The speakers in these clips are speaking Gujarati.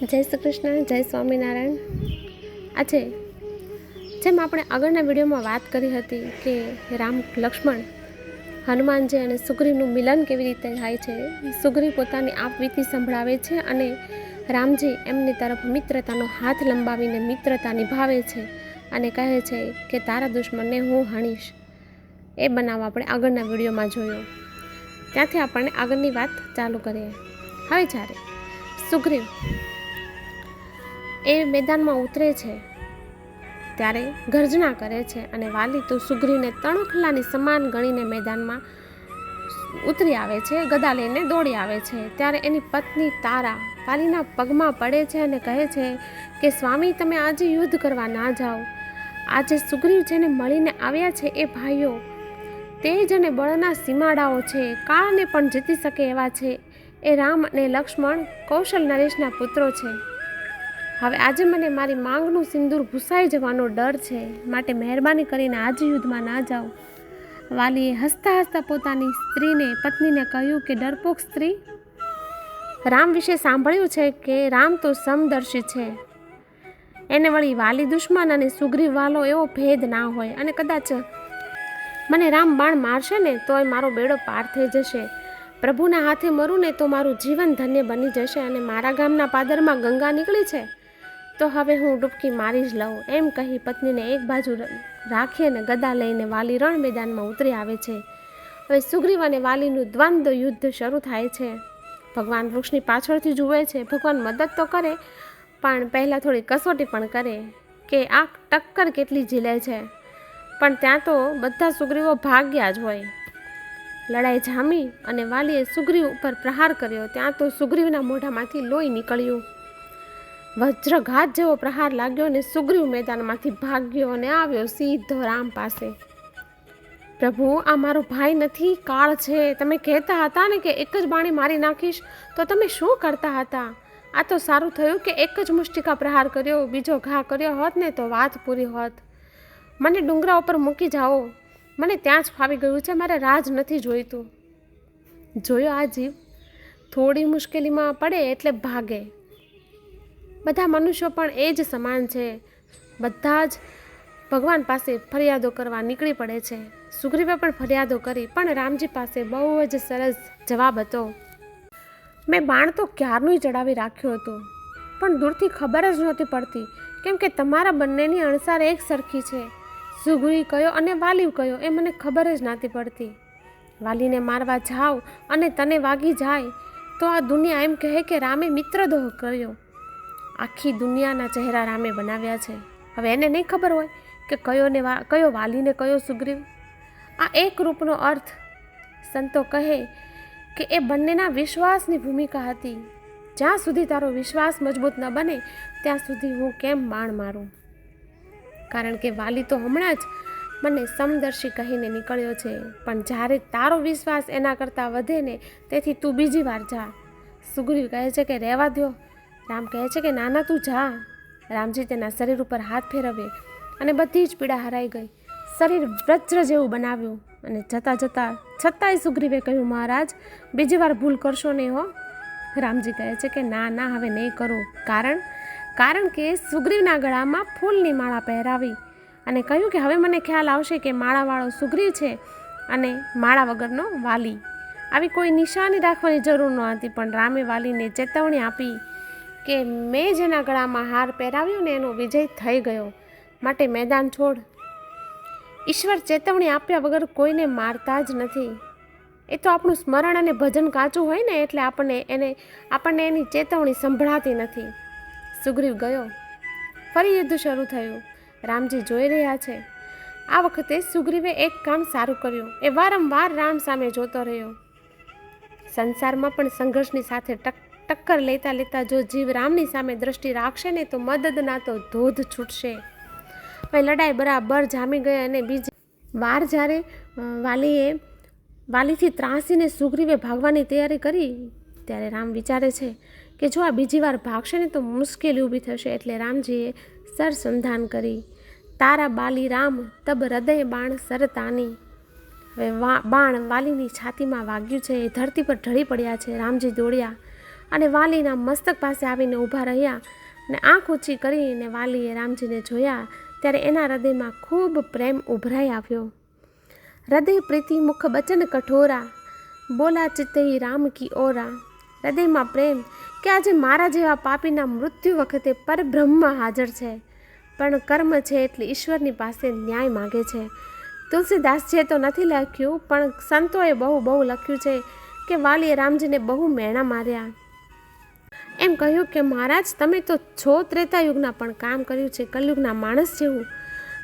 જય શ્રી કૃષ્ણ, જય સ્વામિનારાયણ. આજે જેમ આપણે આગળના વિડીયોમાં વાત કરી હતી કે રામ લક્ષ્મણ હનુમાનજી અને સુગ્રીવનું મિલન કેવી રીતે થાય છે, સુગ્રીવ પોતાની આપવીતી સંભળાવે છે અને રામજી એમની તરફ મિત્રતાનો હાથ લંબાવીને મિત્રતા નિભાવે છે અને કહે છે કે તારા દુશ્મનને હું હણીશ. એ બનાવ આપણે આગળના વિડીયોમાં જોયો. ત્યાંથી આપણને આગળની વાત ચાલુ કરીએ. હવે જ્યારે સુગ્રીવ એ મેદાનમાં ઉતરે છે. ત્યારે ગર્જના કરે છે અને વાલી તો સુગ્રીવને તણખલાની સમાન ગણીને મેદાનમાં ઉતરી આવે છે, ગદા લઈને દોડી આવે છે. ત્યારે એની પત્ની તારા વાલીના પગમાં પડે છે અને કહે છે કે, સ્વામી, તમે આજે યુદ્ધ કરવા ના જાઓ. આજે સુગ્રીવ જેને મળીને આવ્યા છે એ ભાઈઓ તેજ અને બળના સીમાડાઓ છે. કાળને પણ જીતી શકે એવા છે. એ રામ અને લક્ષ્મણ કૌશલ નરેશના પુત્રો છે. હવે આજે મને મારી માંગનું સિંદૂર ભૂસાઈ જવાનો ડર છે. માટે મહેરબાની કરીને આજે યુદ્ધમાં ના જાઓ. વાલીએ હસતા હસતા પોતાની સ્ત્રીને, પત્નીને કહ્યું કે, ડરપોક સ્ત્રી, રામ વિશે સાંભળ્યું છે કે રામ તો સમદર્શી છે. એને વળી વાલી દુશ્મન અને સુગ્રીવ વાલો એવો ભેદ ના હોય અને કદાચ મને રામ બાણ મારશે ને, તોય મારો બેડો પાર થઈ જશે. પ્રભુના હાથે મરું ને તો મારું જીવન ધન્ય બની જશે અને મારા ગામના પાદરમાં ગંગા નીકળી છે. તો હવે હું ડૂબકી મારી જ લઉં. એમ કહી પત્નીને એક બાજુ રાખી અને ગદા લઈને વાલી રણ મેદાનમાં ઉતરી આવે છે. હવે સુગ્રીવ અને વાલીનું દ્વંદ્વ યુદ્ધ શરૂ થાય છે. ભગવાન વૃક્ષની પાછળથી જુએ છે. ભગવાન મદદ તો કરે, પણ પહેલાં થોડી કસોટી પણ કરે કે આ ટક્કર કેટલી ઝીલે છે. પણ ત્યાં તો બધા સુગ્રીવો ભાગ્યા જ હોય. લડાઈ જામી અને વાલીએ સુગ્રીવ ઉપર પ્રહાર કર્યો. ત્યાં તો સુગ્રીવના મોઢામાંથી લોહી નીકળ્યું. વજ્રઘાત જેવો પ્રહાર લાગ્યો અને સુગ્રીવ મેદાનમાંથી ભાગ્યો અને આવ્યો સીધો રામ પાસે. પ્રભુ, આ મારો ભાઈ નથી, કાળ છે. તમે કહેતા હતા ને કે એક જ બાણી મારી નાખીશ, તો તમે શું કરતા હતા? આ તો સારું થયું કે એક જ મુષ્ટિકા પ્રહાર કર્યો, બીજો ઘા કર્યો હોત ને તો વાત પૂરી હોત. મને ડુંગરા ઉપર મૂકી જાઓ. મને ત્યાં જ ફાવી ગયું છે, મારે રાજ નથી જોઈતું. જોયો આ જીવ. થોડી મુશ્કેલીમાં પડે એટલે ભાગે. બધા મનુષ્યો પણ એ જ સમાન છે. બધા જ ભગવાન પાસે ફરિયાદો કરવા નીકળી પડે છે. સુગ્રીવે પણ ફરિયાદો કરી, પણ રામજી પાસે બહુ જ સરસ જવાબ હતો. મેં બાણ તો ક્યારનું ચડાવી રાખ્યું હતું, પણ દૂરથી ખબર જ નહોતી પડતી કેમ કે તમારા બંનેની અણસાર એક સરખી છે. સુગ્રી કયો અને વાલીવ કયો એ મને ખબર જ નહોતી પડતી. વાલીને મારવા જાવ અને તને વાગી જાય, તો આ દુનિયા એમ કહે કે રામે મિત્રદોહ કર્યો. આખી દુનિયાના ચહેરા રામે બનાવ્યા છે. હવે એને નહીં ખબર હોય કે કયોને કયો વાલીને કયો સુગ્રીવ. આ એક રૂપનો અર્થ સંતો કહે કે એ બંનેના વિશ્વાસની ભૂમિકા હતી. જ્યાં સુધી તારો વિશ્વાસ મજબૂત ન બને, ત્યાં સુધી હું કેમ બાણ મારું? કારણ કે વાલી તો હમણાં જ મને સમદર્શી કહીને નીકળ્યો છે, પણ જ્યારે તારો વિશ્વાસ એના કરતાં વધે ને, તેથી તું બીજી વાર જા. સુગ્રીવ કહે છે કે રહેવા દો રામ કહે છે કે, નાના, તું જા. રામજી તેના શરીર ઉપર હાથ ફેરવે અને બધી જ પીડા હરાઈ ગઈ. શરીર વજ્ર જેવું બનાવ્યું અને જતાં જતાં છતાંય સુગ્રીવે કહ્યું, મહારાજ, બીજી વાર ભૂલ કરશો નહીં હો. રામજી કહે છે કે, ના ના, હવે નહીં કરું. કારણ કારણ કે સુગ્રીવના ગળામાં ફૂલની માળા પહેરાવી અને કહ્યું કે, હવે મને ખ્યાલ આવશે કે માળાવાળો સુગ્રીવ છે અને માળા વગરનો વાલી. આવી કોઈ નિશાની રાખવાની જરૂર ન હતી, પણ રામે વાલીને ચેતવણી આપી કે મેં જેના ગળામાં હાર પહેરાવ્યો ને એનો વિજય થઈ ગયો. માટે મેદાન છોડ. ઈશ્વર ચેતવણી આપ્યા વગર કોઈને મારતા જ નથી. એ તો આપણું સ્મરણ અને ભજન કાચું હોય ને એટલે આપણને એને, આપણને એની ચેતવણી સંભળાતી નથી. સુગ્રીવ ગયો. ફરી યુદ્ધ શરૂ થયું. રામજી જોઈ રહ્યા છે. આ વખતે સુગ્રીવે એક કામ સારું કર્યું. એ વારંવાર રામ સામે જોતો રહ્યો. સંસારમાં પણ સંઘર્ષની સાથે ટક ટક્કર લેતા લેતા જો જીવ રામની સામે દ્રષ્ટિ રાખશે ને તો મદદના તો ધોધ છૂટશે. હવે લડાઈ બરાબર જામી ગઈ અને બીજી વાર જ્યારે વાલીએ, વાલીથી ત્રાસીને સુગ્રીવે ભાગવાની તૈયારી કરી, ત્યારે રામ વિચારે છે કે જો આ બીજી વાર ભાગશે ને તો મુશ્કેલી ઊભી થશે એટલે રામજીએ સરસંધાન કરી. તારા બાલી રામ, તબ હૃદય બાણ સરતાની. હવે બાણ વાલીની છાતીમાં વાગ્યું છે, એ ધરતી પર ઢળી પડ્યા છે, રામજી દોડ્યા. અને વાલીના મસ્તક પાસે આવીને ઊભા રહ્યા અને આંખ ઊંચી કરીને વાલીએ રામજીને જોયા ત્યારે એના હૃદયમાં ખૂબ પ્રેમ ઉભરાઈ આવ્યો. હૃદય પ્રીતિ મુખ બચન કઠોરા, બોલા ચિત્તે રામ કી ઓરા. હૃદયમાં પ્રેમ કે આજે મારા જેવા પાપીના મૃત્યુ વખતે પરબ્રહ્મ હાજર છે, પણ કર્મ છે એટલે ઈશ્વરની પાસે ન્યાય માગે છે. તુલસીદાસજીએ તો નથી લખ્યું, પણ સંતોએ બહુ બહુ લખ્યું છે કે વાલીએ રામજીને બહુ મેણા માર્યા. એમ કહ્યું કે, મહારાજ, તમે તો છો ત્રેતા યુગના પણ કામ કર્યું છે કલયુગના માણસ જેવું.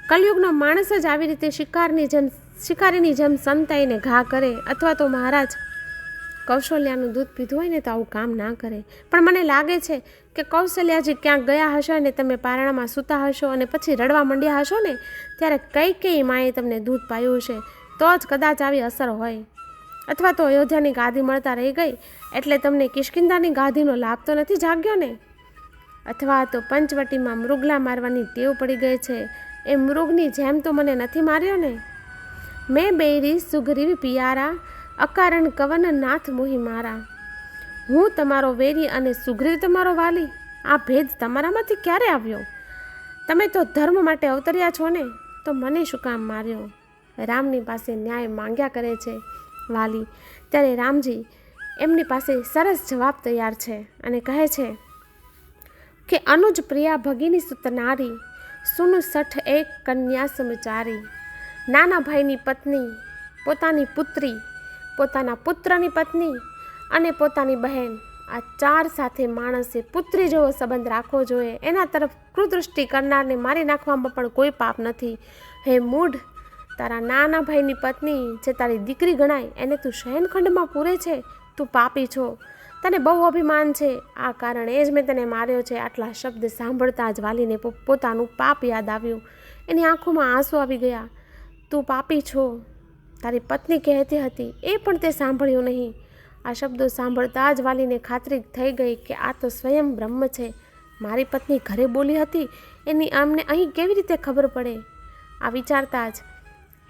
કલયુગનો માણસ જ આવી રીતે શિકારની જેમ, શિકારીની જેમ સંતાઈને ઘા કરે અથવા તો મહારાજ કૌશલ્યાનું દૂધ પીધું હોય ને તો આવું કામ ના કરે. પણ મને લાગે છે કે કૌશલ્યાજી ક્યાંક ગયા હશો અને તમે પારણામાં સૂતા હશો અને પછી રડવા માંડ્યા હશો ને, ત્યારે કઈ કઈ માએ તમને દૂધ પાયું હશે, તો જ કદાચ આવી અસર હોય. અથવા તો અયોધ્યાની ગાદી મળતા રહી ગઈ એટલે તમને કિષ્કિંદાની ગાદીનો લાભ તો નથી જાગ્યો ને? અથવા તો પંચવટીમાં મૃગલા મારવાની ટેવ પડી ગઈ છે. એ મૃગની જેમ તો મને નથી માર્યો ને? મેં બેરી સુગ્રીવ, પિયારા, અકારણ કવન નાથ મોહી મારા. હું તમારો વેરી અને સુગ્રીવ તમારો વાલી? આ ભેદ તમારામાંથી ક્યારે આવ્યો? તમે તો ધર્મ માટે અવતર્યા છો ને? તો મને શું કામ માર્યો? રામની પાસે ન્યાય માંગ્યા કરે છે, વાલી. ત્યારે રામજી એમની પાસે સરસ જવાબ તૈયાર છે અને કહે છે કે અનુજ પ્રિયા ભગીની સુત નારી સઠ એક કન્યા સમચારી. નાના ભાઈની પત્ની, પોતાની પુત્રી, પોતાના પુત્રની પત્ની અને પોતાની બહેન. આ ચાર સાથે માણસે પુત્રી જેવો સંબંધ રાખવો જોઈએ. એના તરફ કૃદૃષ્ટિ કરનારને મારી નાખવામાં પણ કોઈ પાપ નથી. હે મૂઢ, તારા નાના ભાઈની પત્ની જે તારી દીકરી ગણાય, એને તું શયનખંડમાં પૂરે છે? તું પાપી છો. તને બહુ અભિમાન છે. આ કારણે જ મેં તને માર્યો છે. આટલા શબ્દ સાંભળતા જ વાલીને પોતાનું પાપ યાદ આવ્યું. એની આંખોમાં આંસુ આવી ગયા. તું પાપી છો. તારી પત્ની કહેતી હતી. એ પણ તે સાંભળ્યું નહીં. આ શબ્દો સાંભળતા જ વાલીને ખાતરી થઈ ગઈ કે આ તો સ્વયં બ્રહ્મ છે. મારી પત્ની ઘરે બોલી હતી. એની આમને અહીં કેવી રીતે ખબર પડે? આ વિચારતા જ,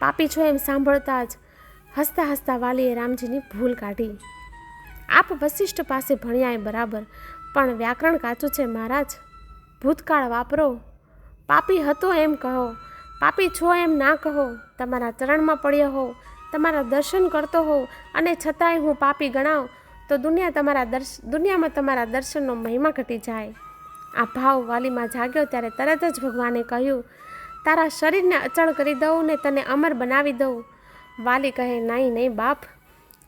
પાપી છો એમ સાંભળતા જ હસતા હસતા વાલીએ રામજીની ભૂલ કાઢી. આપ વશિષ્ઠ પાસે ભણ્યા એ બરાબર, પણ વ્યાકરણ કાચું છે મહારાજ. ભૂતકાળ વાપરો. પાપી હતો એમ કહો. પાપી છો એમ ના કહો. તમારા ચરણમાં પડ્યો હો તમારા દર્શન કરતો હોઉં અને છતાંય હું પાપી ગણાવ, તો દુનિયા તમારા દર્શ, દુનિયામાં તમારા દર્શનનો મહિમા ઘટી જાય. આ ભાવ વાલીમાં જાગ્યો ત્યારે તરત જ ભગવાને કહ્યું, તારા શરીરને અચળ કરી દઉં ને તને અમર બનાવી દઉં. વાલી કહે, નહીં નહીં, બાપ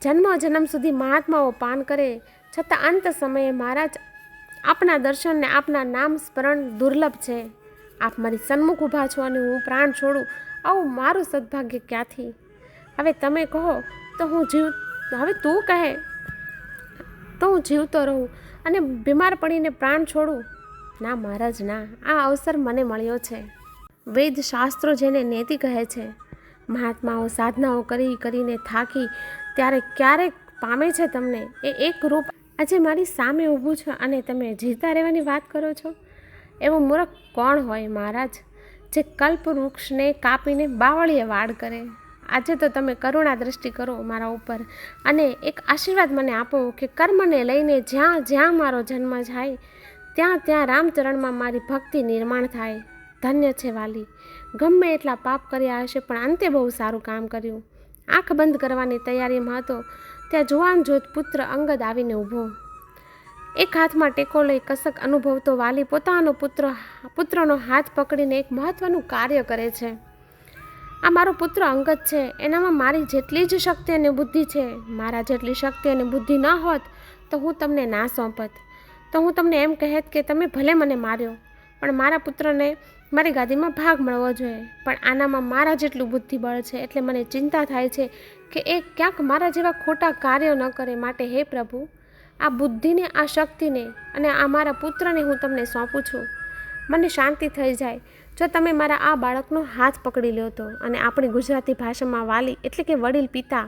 જન્મ જન્મ સુધી મહાત્માઓ પાન કરે, છતાં અંત સમયે મહારાજ આપના દર્શનને આપના નામ સ્મરણ દુર્લભ છે. આપ મારી સન્મુખ ઊભા છો અને હું પ્રાણ છોડું, આવું મારું સદભાગ્ય ક્યાંથી? હવે તમે કહો, તો હું જીવ, હવે તું કહે, તો હું જીવતો રહું અને બીમાર પડીને પ્રાણ છોડું? ના મહારાજ, ના. આ અવસર મને મળ્યો છે. વેદ શાસ્ત્રો જેને નેતિ કહે છે. મહાત્માઓ સાધનાઓ કરી કરીને થાકી, ત્યારે ક્યારેક પામે છે તમને એ એક રૂપ. આજે મારી સામે ઊભું છે અને તમે જીતા રહેવાની વાત કરો છો? એવો મૂર્ખ કોણ હોય મહારાજ, જે કલ્પ વૃક્ષને કાપીને બાવળીએ વાડ કરે? આજે તો તમે કરુણા દ્રષ્ટિ કરો મારા ઉપર અને એક આશીર્વાદ મને આપો કે કર્મને લઈને જ્યાં જ્યાં મારો જન્મ જાય, ત્યાં ત્યાં રામચરણમાં મારી ભક્તિ નિર્માણ થાય. ધન્ય છે વાલી. ગમે એટલા પાપ કર્યા હશે, પણ અંતે બહુ સારું કામ કર્યું. આંખ બંધ કરવાની તૈયારીમાં હતો, ત્યાં જોવાન જોત પુત્ર અંગદ આવીને ઊભો. એક હાથમાં ટેકો લઈ કસક અનુભવતો વાલી પોતાનો પુત્ર, પુત્રનો હાથ પકડીને એક મહત્વનું કાર્ય કરે છે. આ મારો પુત્ર અંગત છે, એનામાં મારી જેટલી જ શક્તિ અને બુદ્ધિ છે, મારા જેટલી શક્તિ અને બુદ્ધિ ન હોત, તો હું તમને ના સોંપત. તો હું તમને એમ કહેત કે તમે ભલે મને માર્યો, પણ મારા પુત્રને મારી ગાદીમાં ભાગ મળવો જોઈએ, પણ આનામાં મારા જેટલું બુદ્ધિબળ છે એટલે મને ચિંતા થાય છે કે એ ક્યાંક મારા જેવા ખોટા કાર્યો ન કરે માટે હે પ્રભુ? આ બુદ્ધિને, આ શક્તિને અને આ મારા પુત્રને હું તમને સોંપું છું. મને શાંતિ થઈ જાય જો તમે મારા આ બાળકનો હાથ પકડી લ્યો તો અને આપણી ગુજરાતી ભાષામાં વાલી એટલે કે વડીલ પિતા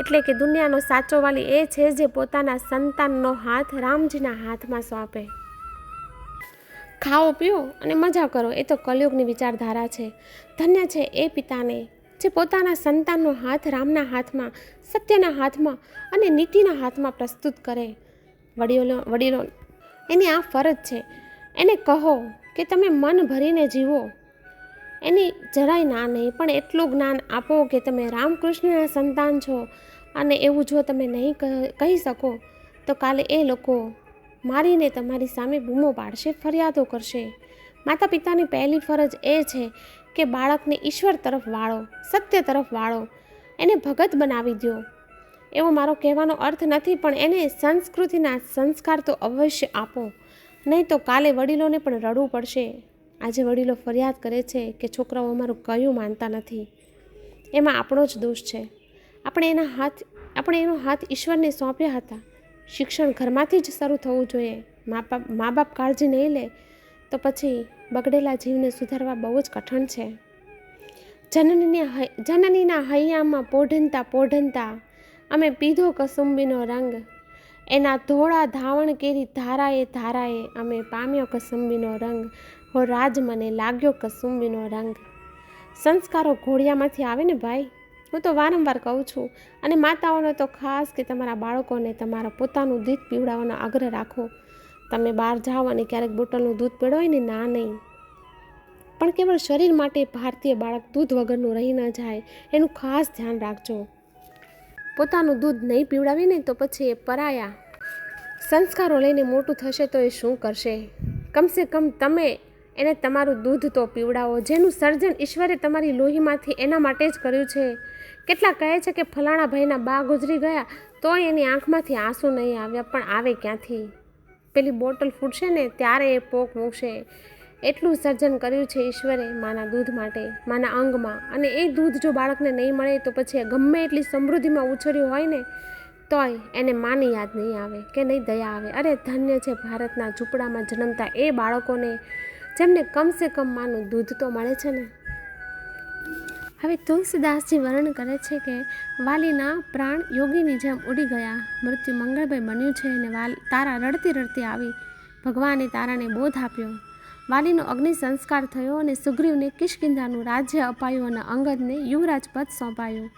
એટલે કે દુનિયાનો સાચો વાલી એ છે જે પોતાના સંતાનનો હાથ રામજીના હાથમાં સોંપે. ખાઓ, પીઓ અને મજા કરો, એ તો કલયુગની વિચારધારા છે. ધન્ય છે એ પિતાને, જે પોતાના સંતાનનો હાથ રામના હાથમાં, સત્યના હાથમાં અને નીતિના હાથમાં પ્રસ્તુત કરે. વડીલો વડીલો, એની આ ફરજ છે. એને કહો કે તમે મન ભરીને જીવો. એની જરાય ના નહીં, પણ એટલું જ્ઞાન આપો કે તમે રામકૃષ્ણના સંતાન છો. અને એવું જો તમે નહીં કહી શકો, તો કાલે એ લોકો મારીને તમારી સામે બૂમો પાડશે, ફરિયાદો કરશે. માતા પિતાની પહેલી ફરજ એ છે કે બાળકને ઈશ્વર તરફ વાળો, સત્ય તરફ વાળો, એને ભગત બનાવી દો એવો મારો કહેવાનો અર્થ નથી, પણ એને સંસ્કૃતિના સંસ્કાર તો અવશ્ય આપો. નહીં તો કાલે વડીલોને પણ રડવું પડશે. આજે વડીલો ફરિયાદ કરે છે કે છોકરાઓ અમારું કયું માનતા નથી. એમાં આપણો જ દોષ છે. આપણે એના હાથ, આપણે એનો હાથ ઈશ્વરને સોંપ્યા હતા. શિક્ષણ ઘરમાંથી જ શરૂ થવું જોઈએ. મા બાપ મા બાપ કાળજી નહીં લે તો પછી બગડેલા જીવને સુધારવા બહુ જ કઠણ છે. જનનીના જનનીના હૈયામાં પોઢનતા પોઢનતા અમે પીધો કસુંબીનો રંગ. એના ધોળા ધાવણ કેરી ધારાએ ધારાએ અમે પામ્યો કસુંબીનો રંગ. હો રાજ મને લાગ્યો કસુંબીનો રંગ. સંસ્કારો ઘોડિયામાંથી આવે ને ભાઈ હું તો વારંવાર કહું છું, અને માતાઓને તો ખાસ કે તમારા બાળકોને તમારા પોતાનું દૂધ પીવડાવવાનો આગ્રહ રાખો. તમે બહાર જાઓ અને ક્યારેક બોટલનું દૂધ પીવડાવો ને ના નહીં. પણ કેવળ શરીર માટે ભારતીય બાળક દૂધ વગરનું રહી ન જાય, એનું ખાસ ધ્યાન રાખજો. પોતાનું દૂધ નહીં પીવડાવીએ ને તો પછી એ પરાયા. સંસ્કારો લઈને મોટું થશે તો એ શું કરશે? કમસે કમ તમે એને તમારું દૂધ તો પીવડાવો. જેનું સર્જન ઈશ્વરે તમારી લોહીમાંથી એના માટે જ કર્યું છે. કેટલા કહે છે કે ફલાણા ભાઈના બા ગુજરી ગયા તોય એની આંખમાંથી આંસુ નહીં આવ્યા, પણ આવે ક્યાંથી? પેલી બોટલ ફૂટશે ને ત્યારે એ પોક મૂકશે. એટલું સર્જન કર્યું છે ઈશ્વરે માના દૂધ માટે, માના અંગમાં. અને એ દૂધ જો બાળકને નહીં મળે તો પછી ગમે એટલી સમૃદ્ધિમાં ઉછર્યું હોય ને તોય એને માની યાદ નહીં આવે કે નહીં દયા આવે. અરે ધન્ય છે ભારતના ઝૂંપડામાં જન્મતા એ બાળકોને જેમને કમસે કમ માનું દૂધ તો મળે છે ને? હવે તુલસીદાસજી વર્ણન કરે છે કે વાલીના પ્રાણ યોગીની જેમ ઉડી ગયા. મૃત્યુ મંગળભાઈ બન્યું છે અને વાલ તારા રડતી રડતી આવી. ભગવાને તારાને બોધ આપ્યો. વાલીનો અગ્નિ સંસ્કાર થયો અને સુગ્રીવને કિશકિંધાનું રાજ્ય અપાયું અને અંગદને યુવરાજ પદ સોંપાયું.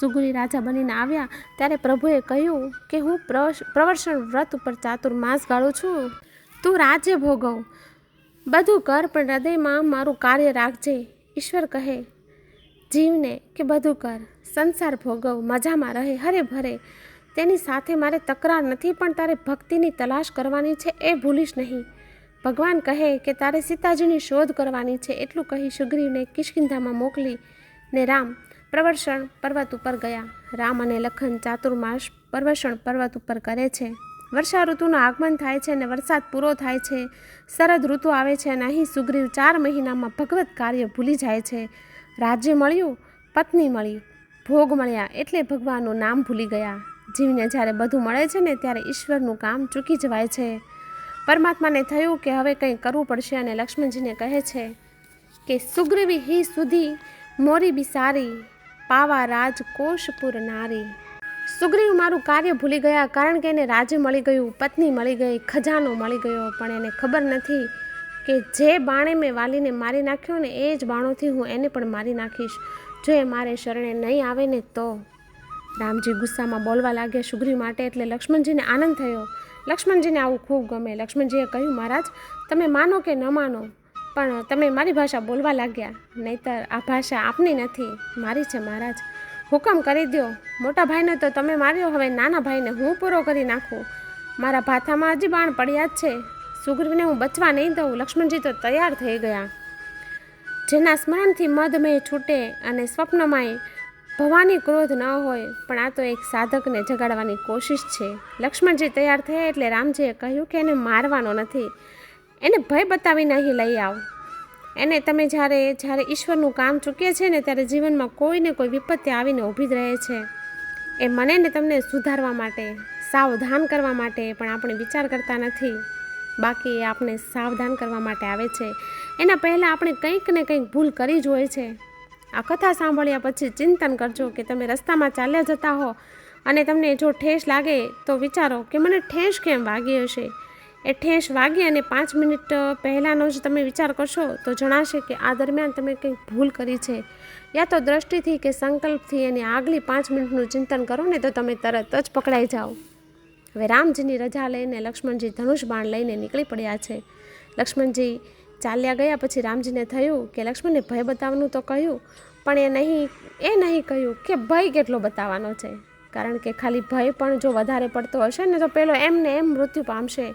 સુગ્રી રાજા બનીને આવ્યા ત્યારે પ્રભુએ કહ્યું કે હું પ્રવર્ષણ વ્રત ઉપર ચાતુર્માસ ગાળું છું. તું રાજ્ય ભોગવ. બધું કર, પણ હૃદયમાં મારું કાર્ય રાખજે. ઈશ્વર કહે, જીવને કે બધું કર. સંસાર ભોગવ, મજામાં રહે, હરે ભરે. તેની સાથે મારે તકરાર નથી, પણ તારે ભક્તિની તલાશ કરવાની છે એ ભૂલીશ નહીં. ભગવાન કહે કે, તારે સીતાજીની શોધ કરવાની છે. એટલું કહી સુગ્રીવને કિષ્કિંધામાં મોકલી ને રામ પ્રવર્ષણ પર્વત ઉપર ગયા. રામ અને લખન ચાતુર્માસ પ્રવર્ષણ પર્વત ઉપર કરે છે. વર્ષા ઋતુનું આગમન થાય છે અને વરસાદ પૂરો થાય છે. શરદ ઋતુ આવે છે અને અહીં સુગ્રીવ ચાર મહિનામાં ભગવત કાર્ય ભૂલી જાય છે. રાજ્ય મળ્યું, પત્ની મળી ભોગ મળ્યા એટલે ભગવાનનું નામ ભૂલી ગયા. જીવને જ્યારે બધું મળે છે ને ત્યારે ઈશ્વરનું કામ ચૂકી જવાય છે. પરમાત્માને થયું કે હવે કંઈ કરવું પડશે અને લક્ષ્મણજીને કહે છે કે, સુગ્રીવી હિ સુધી મોરી બિસારી, પાવા રાજ કોશપુર નારી. સુગ્રીવ મારું કાર્ય ભૂલી ગયા કારણ કે એને રાજ્ય મળી ગયું, પત્ની મળી ગઈ, ખજાનો મળી ગયો. પણ એને ખબર નથી કે જે બાણે મેં વાલીને મારી નાખ્યો ને એ જ બાણોથી હું એને પણ મારી નાખીશ. જો એ મારે શરણે નહીં આવે ને તો? રામજી ગુસ્સામાં બોલવા લાગ્યા. સુગ્રીવ માટે એટલે લક્ષ્મણજીને આનંદ થયો. લક્ષ્મણજીને આવું ખૂબ ગમે. લક્ષ્મણજીએ કહ્યું, મહારાજ, તમે માનો કે ન માનો, પણ તમે મારી ભાષા બોલવા લાગ્યા. નહીતર આ ભાષા આપની નથી. મારી છે, મહારાજ. હુકમ કરી દો મોટા ભાઈને તો તમે માર્યો, હવે નાના ભાઈને હું પૂરો કરી નાખું. મારા ભાથામાં હજી બાણ પડ્યા જ છે. સુગ્રીવને હું બચવા નહીં દઉં. લક્ષ્મણજી તો તૈયાર થઈ ગયા. જેના સ્મરણથી મધમેહ છૂટે અને સ્વપ્નમાંય ભવાની ક્રોધ ન હોય, પણ આ તો એક સાધકને જગાડવાની કોશિશ છે. લક્ષ્મણજી તૈયાર થયા એટલે રામજીએ કહ્યું કે એને મારવાનો નથી. એને ભય બતાવીને અહીં લઈ આવ. એને તમે જ્યારે જ્યારે ઈશ્વરનું કામ ચૂકીએ છે ને ત્યારે જીવનમાં કોઈને કોઈ વિપત્તિ આવીને ઊભી જ રહે છે. એ મને ને તમને સુધારવા માટે, સાવધાન કરવા માટે પણ આપણે વિચાર કરતા નથી. બાકી એ આપણે સાવધાન કરવા માટે આવે છે. એના પહેલાં આપણે કંઈક ને કંઈક ભૂલ કરી જ હોય છે. આ કથા સાંભળ્યા પછી ચિંતન કરજો કે તમે રસ્તામાં ચાલ્યા જતા હો અને તમને જો ઠેસ લાગે તો વિચારો કે મને ઠેસ કેમ વાગી હશે? એ ઠેસ વાગી અને પાંચ મિનિટ પહેલાંનો જ તમે વિચાર કરશો તો જણાશે કે આ દરમિયાન તમે કંઈક ભૂલ કરી છે. યા તો દ્રષ્ટિથી કે સંકલ્પથી એની આગલી પાંચ મિનિટનું ચિંતન કરો ને તો તમે તરત જ પકડાઈ જાઓ. હવે રામજીની રજા લઈને લક્ષ્મણજી ધનુષ બાણ લઈને નીકળી પડ્યા છે. લક્ષ્મણજી ચાલ્યા ગયા પછી રામજીને થયું કે લક્ષ્મણને ભય બતાવવાનું તો કહ્યું, પણ એ નહીં એ નહીં કહ્યું કે ભય કેટલો બતાવવાનો છે. કારણ કે ખાલી ભય પણ જો વધારે પડતો હશે ને તો પેલો એમને એમ મૃત્યુ પામશે.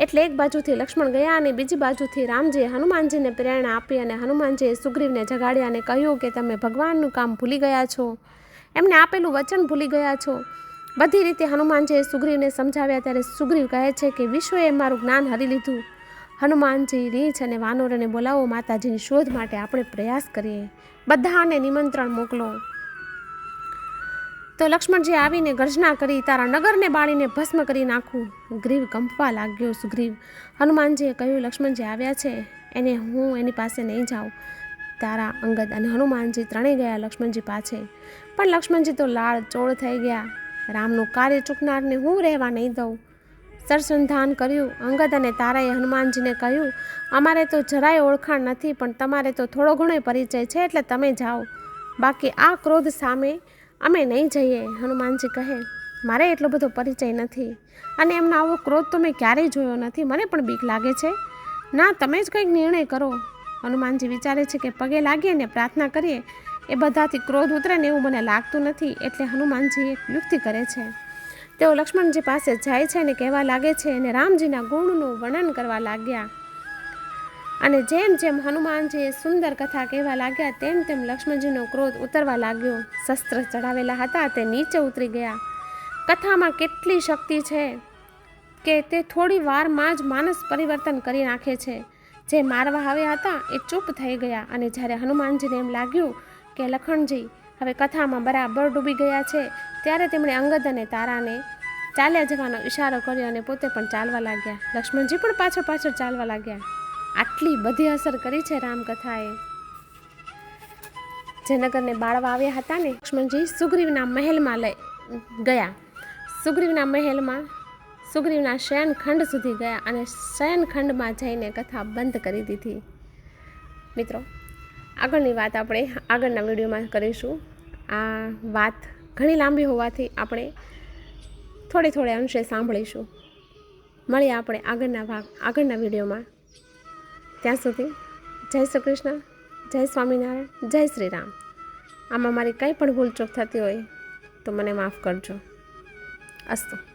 એટલે એક બાજુથી લક્ષ્મણ ગયા અને બીજી બાજુથી રામજીએ હનુમાનજીને પ્રેરણા આપી અને હનુમાનજીએ સુગ્રીવને જગાડ્યા અને કહ્યું કે તમે ભગવાનનું કામ ભૂલી ગયા છો. એમને આપેલું વચન ભૂલી ગયા છો. બધી રીતે હનુમાનજીએ સુગ્રીવને સમજાવ્યા ત્યારે સુગ્રીવ કહે છે કે વિશ્વએ મારું જ્ઞાન હરી લીધું. હનુમાનજી રીંછ અને વાનરોને બોલાવો માતાજીની શોધ માટે આપણે પ્રયાસ કરીએ. બધાને નિમંત્રણ મોકલો. તો લક્ષ્મણજી આવીને ગર્જના કરી તારા નગરને બાળીને ભસ્મ કરી નાખું. ગ્રીવ કંપવા લાગ્યો સુગ્રીવ. હનુમાનજીએ કહ્યું, લક્ષ્મણજી આવ્યા છે, એને હું એની પાસે નહીં જાઉં. તારા અંગદ અને હનુમાનજી ત્રણેય ગયા લક્ષ્મણજી પાસે. પણ લક્ષ્મણજી તો લાળ ચોળ થઈ ગયા. રામનું કાર્ય ચૂકનારને હું રહેવા નહીં દઉં. સરસંધાન કર્યું. અંગદ અને તારાએ હનુમાનજીને કહ્યું, અમારે તો જરાય ઓળખાણ નથી, પણ તમારે તો થોડો ઘણો પરિચય છે, એટલે તમે જાઓ. બાકી આ ક્રોધ સામે અમે નહીં જઈએ, હનુમાનજી કહે, મારે એટલો બધો પરિચય નથી અને એમનો આવો ક્રોધ તો મેં ક્યારેય જોયો નથી. મને પણ બીક લાગે છે. ના, તમે જ કંઈક નિર્ણય કરો. હનુમાનજી વિચારે છે કે પગે લાગીએ ને પ્રાર્થના કરીએ, એ બધાથી ક્રોધ ઉતરે ને એવું મને લાગતું નથી એટલે હનુમાનજી એક યુક્તિ કરે છે. તેઓ લક્ષ્મણજી પાસે જાય છે અને કહેવા લાગે છે અને રામજીના ગુણનું વર્ણન કરવા લાગ્યા. અને જેમ જેમ હનુમાનજીએ સુંદર કથા કહેવા લાગ્યા, તેમ તેમ લક્ષ્મણજીનો ક્રોધ ઉતરવા લાગ્યો. શસ્ત્ર ચડાવેલા હતા, તે નીચે ઉતરી ગયા. કથામાં કેટલી શક્તિ છે કે તે થોડી વારમાં જ માનસ પરિવર્તન કરી નાખે છે. જે મારવા આવ્યા હતા, એ ચૂપ થઈ ગયા અને જ્યારે હનુમાનજીને એમ લાગ્યું કે, લખણજી, હવે કથામાં બરાબર ડૂબી ગયા છે, ત્યારે તેમણે અંગદ અને તારાને ચાલ્યા જવાનો ઈશારો કર્યો અને પોતે પણ ચાલવા લાગ્યા. લક્ષ્મણજી પણ પાછળ પાછળ ચાલવા લાગ્યા. આટલી બધી અસર કરી છે રામકથાએ. જે બાળવા આવ્યા હતા ને, લક્ષ્મણજી સુગ્રીવના મહેલમાં લઈ ગયા. સુગ્રીવના મહેલમાં, સુગ્રીવના શયનખંડ સુધી ગયા અને શયનખંડમાં જઈને કથા બંધ કરી દીધી. મિત્રો, આગળની વાત આપણે આગળના વિડીયોમાં કરીશું. આ વાત ઘણી લાંબી હોવાથી આપણે થોડે થોડે અંશે સાંભળીશું. મળીએ આપણે આગળના ભાગ, આગળના વિડીયોમાં. ત્યાં સુધી જય શ્રી કૃષ્ણ, જય સ્વામિનારાયણ, જય શ્રી રામ. આમાં મારી કંઈ પણ ભૂલચૂક થતી હોય તો મને માફ કરજો. અસ્તુ.